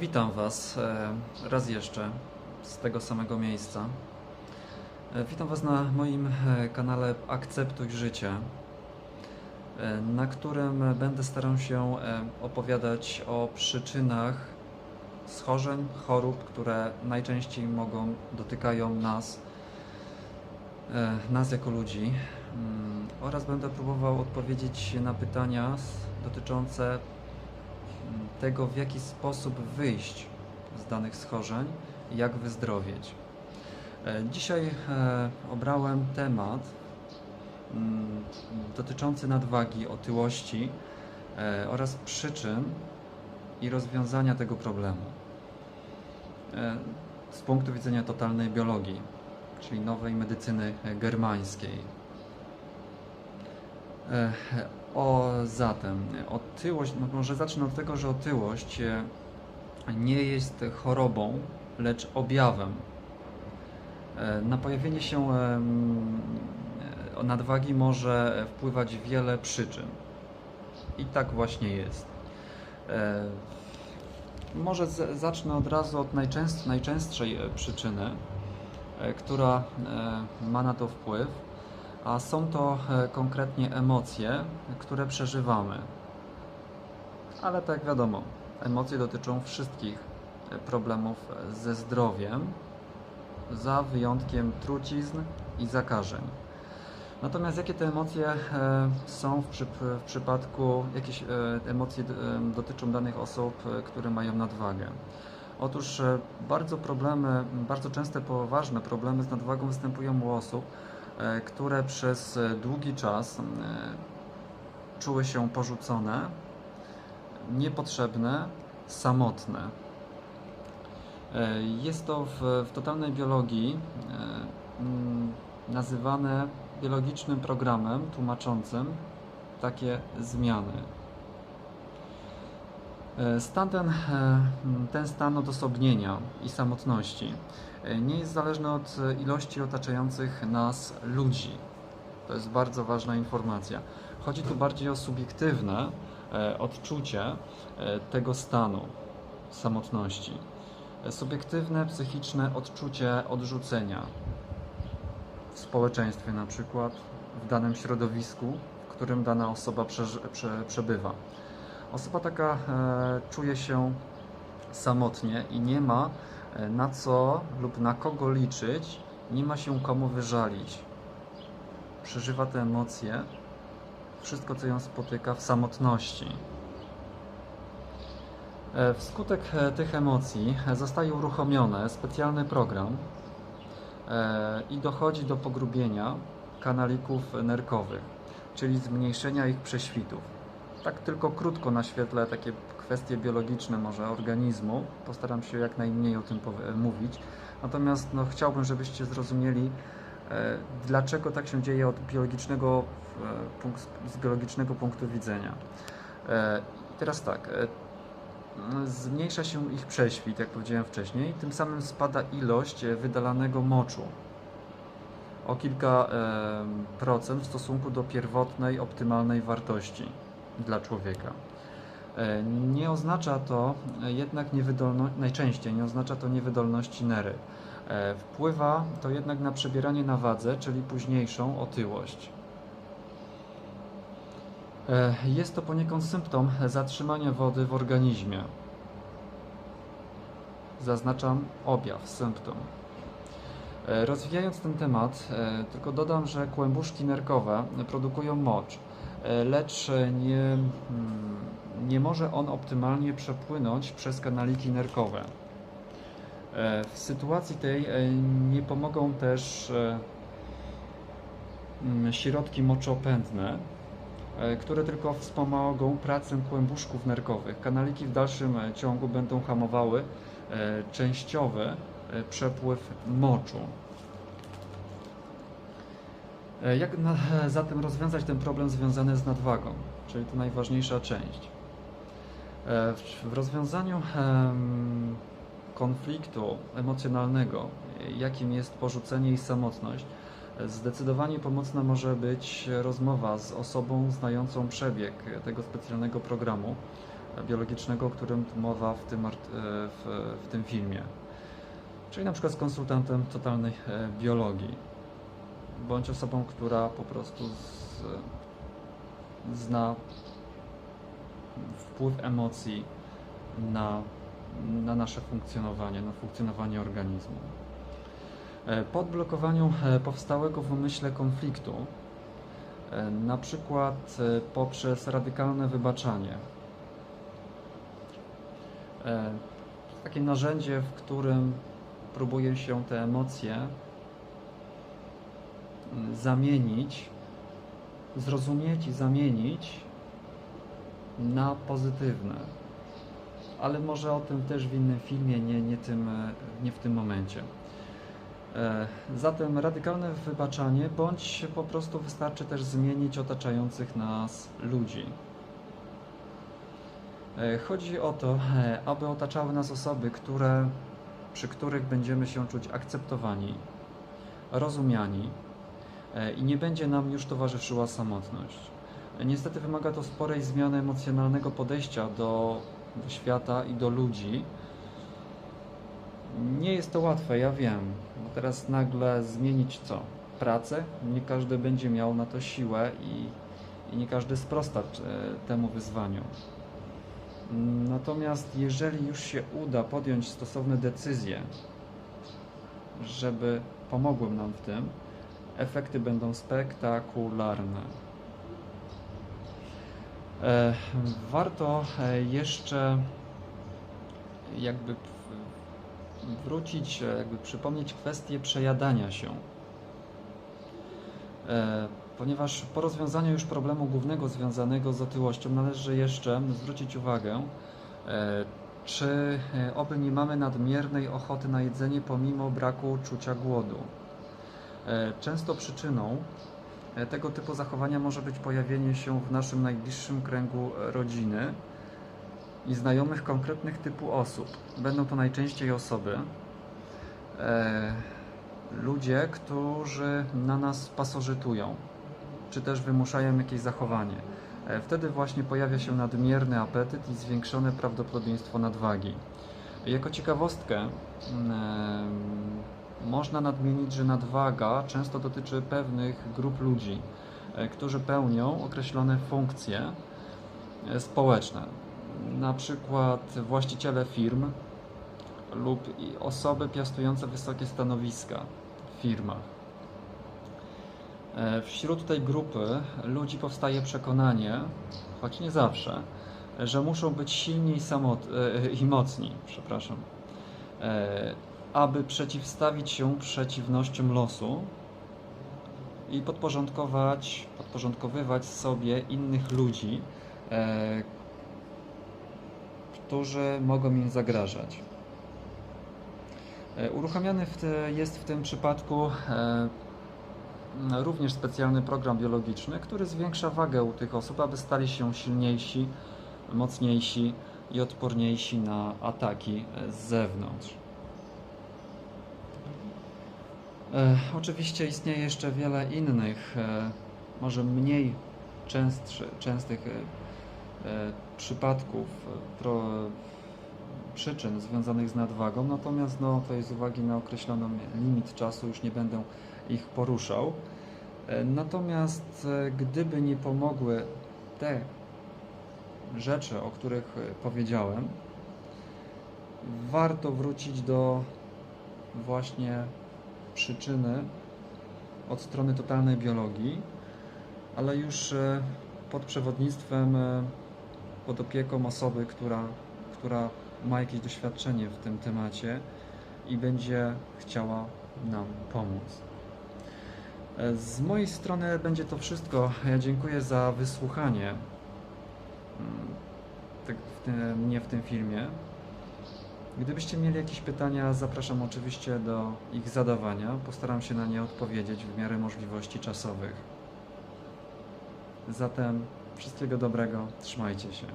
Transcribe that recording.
Witam Was e, raz jeszcze z tego samego miejsca. E, Witam Was na moim e, kanale Akceptuj Życie, na którym będę starał się opowiadać o przyczynach schorzeń, chorób, które najczęściej mogą dotykają nas, nas jako ludzi, Mm, oraz będę próbował odpowiedzieć na pytania dotyczące tego, w jaki sposób wyjść z danych schorzeń jak wyzdrowieć. E, Dzisiaj e, obrałem temat mm, dotyczący nadwagi, otyłości e, oraz przyczyn i rozwiązania tego problemu. Z punktu widzenia totalnej biologii, czyli nowej medycyny germańskiej. O, zatem, otyłość, no może zacznę od tego, że otyłość e, nie jest chorobą, lecz objawem. E, Na pojawienie się e, nadwagi może wpływać wiele przyczyn. I tak właśnie jest. Może zacznę od razu od najczęst, najczęstszej przyczyny, która ma na to wpływ, a są to e, konkretnie emocje, które przeżywamy. Ale tak wiadomo, emocje dotyczą wszystkich e, problemów e, ze zdrowiem, za wyjątkiem trucizn i zakażeń. Natomiast jakie te emocje są w, przyp- w przypadku, jakieś emocje dotyczą danych osób, które mają nadwagę? Otóż bardzo problemy, bardzo częste poważne problemy z nadwagą występują u osób, które przez e, długi czas e, czuły się porzucone, niepotrzebne, samotne. E, Jest to w, w totalnej biologii e, nazywane biologicznym programem tłumaczącym takie zmiany. E, Stan ten, e, ten stan odosobnienia i samotności e, nie jest zależny od ilości otaczających nas ludzi. To jest bardzo ważna informacja. Chodzi tu bardziej o subiektywne odczucie tego stanu samotności. Subiektywne, psychiczne odczucie odrzucenia w społeczeństwie, na przykład w danym środowisku, w którym dana osoba przebywa. Osoba taka e, czuje się samotnie i nie ma e, na co lub na kogo liczyć, nie ma się komu wyżalić. Przeżywa te emocje, wszystko co ją spotyka w samotności. E, Wskutek tych emocji zostaje uruchomiony specjalny program i dochodzi do pogrubienia kanalików nerkowych, czyli zmniejszenia ich prześwitów. Tak tylko krótko naświetlę takie kwestie biologiczne może organizmu. Postaram się jak najmniej o tym mówić. Natomiast no, chciałbym, żebyście zrozumieli, e, dlaczego tak się dzieje od biologicznego, e, z biologicznego punktu widzenia. E, teraz tak, zmniejsza się ich prześwit, jak powiedziałem wcześniej, tym samym spada ilość wydalanego moczu o kilka procent w stosunku do pierwotnej, optymalnej wartości dla człowieka. E, Nie oznacza to e, jednak niewydolności, najczęściej nie oznacza to niewydolności nery. E, Wpływa to jednak na przebieranie na wadze, czyli późniejszą otyłość. Jest to poniekąd symptom zatrzymania wody w organizmie. Zaznaczam objaw, symptom. Rozwijając ten temat, tylko dodam, że kłębuszki nerkowe produkują mocz, lecz nie, mm, nie może on optymalnie przepłynąć przez kanaliki nerkowe. E, W sytuacji tej e, nie pomogą też e, mm, środki moczopędne, e, które tylko wspomogą pracę kłębuszków nerkowych. Kanaliki w dalszym e, ciągu będą hamowały e, częściowy e, przepływ moczu. E, Jak na, zatem rozwiązać ten problem związany z nadwagą, czyli to najważniejsza część? E, W, w rozwiązaniu em, konfliktu emocjonalnego, e, jakim jest porzucenie i samotność, e, zdecydowanie pomocna może być rozmowa z osobą znającą przebieg tego specjalnego programu, biologicznego, o którym mowa w tym, e, w, w tym filmie. Czyli na przykład z konsultantem totalnej e, biologii, bądź osobą, która po prostu z, zna wpływ emocji na, na nasze funkcjonowanie, na funkcjonowanie organizmu. E, Po odblokowaniu e, powstałego w umyśle konfliktu, e, na przykład poprzez radykalne wybaczanie, takie narzędzie, w którym próbuje się te emocje zamienić, zrozumieć i zamienić na pozytywne. Ale może o tym też w innym filmie, nie, nie, tym, nie w tym momencie. E, Zatem radykalne wybaczanie, bądź po prostu wystarczy też zmienić otaczających nas ludzi. E, Chodzi o to, e, aby otaczały nas osoby, które, przy których będziemy się czuć akceptowani, rozumiani i nie będzie nam już towarzyszyła samotność. E, Niestety wymaga to sporej zmiany emocjonalnego podejścia do, do świata i do ludzi. Nie jest to łatwe, ja wiem, bo teraz nagle zmienić co? Pracę? Nie każdy będzie miał na to siłę i, i nie każdy sprosta e, temu wyzwaniu. Natomiast jeżeli już się uda podjąć stosowne decyzje, żeby pomogły nam w tym, efekty będą spektakularne. E, warto e, jeszcze jakby wrócić, e, jakby przypomnieć kwestię przejadania się. Ponieważ po rozwiązaniu już problemu głównego związanego z otyłością należy jeszcze zwrócić uwagę, czy oby nie mamy nadmiernej ochoty na jedzenie pomimo braku czucia głodu. E, Często przyczyną e, tego typu zachowania może być pojawienie się w naszym najbliższym kręgu e, rodziny i znajomych konkretnych typu osób. Będą to najczęściej osoby, ludzie, którzy na nas pasożytują, czy też wymuszają jakieś zachowanie. Wtedy właśnie pojawia się nadmierny apetyt i zwiększone prawdopodobieństwo nadwagi. Jako ciekawostkę mm, można nadmienić, że nadwaga często dotyczy pewnych grup ludzi, e, którzy pełnią określone funkcje e, społeczne. Na przykład właściciele firm lub osoby piastujące wysokie stanowiska w firmach. E, Wśród tej grupy ludzi powstaje przekonanie, choć nie zawsze, że muszą być silni i, samot, i mocni, przepraszam, aby przeciwstawić się przeciwnościom losu i podporządkować, podporządkowywać sobie innych ludzi, e, którzy mogą im zagrażać. E, Uruchamiany w te, jest w tym przypadku e, również specjalny program biologiczny, który zwiększa wagę u tych osób, aby stali się silniejsi, mocniejsi i odporniejsi na ataki z zewnątrz. E, oczywiście istnieje jeszcze wiele innych, e, może mniej częstszy, częstych e, przypadków, pro, przyczyn związanych z nadwagą, natomiast no, to jest z uwagi na określoną limit czasu, już nie będę ich poruszał. Natomiast gdyby nie pomogły te rzeczy, o których powiedziałem, warto wrócić do właśnie przyczyny od strony totalnej biologii, ale już e, pod przewodnictwem, e, pod opieką osoby, która, która ma jakieś doświadczenie w tym temacie i będzie chciała nam pomóc. E, Z mojej strony będzie to wszystko. Ja dziękuję za wysłuchanie mm, tak mnie w tym filmie. Gdybyście mieli jakieś pytania, zapraszam oczywiście do ich zadawania. Postaram się na nie odpowiedzieć w miarę możliwości czasowych. Zatem wszystkiego dobrego, trzymajcie się.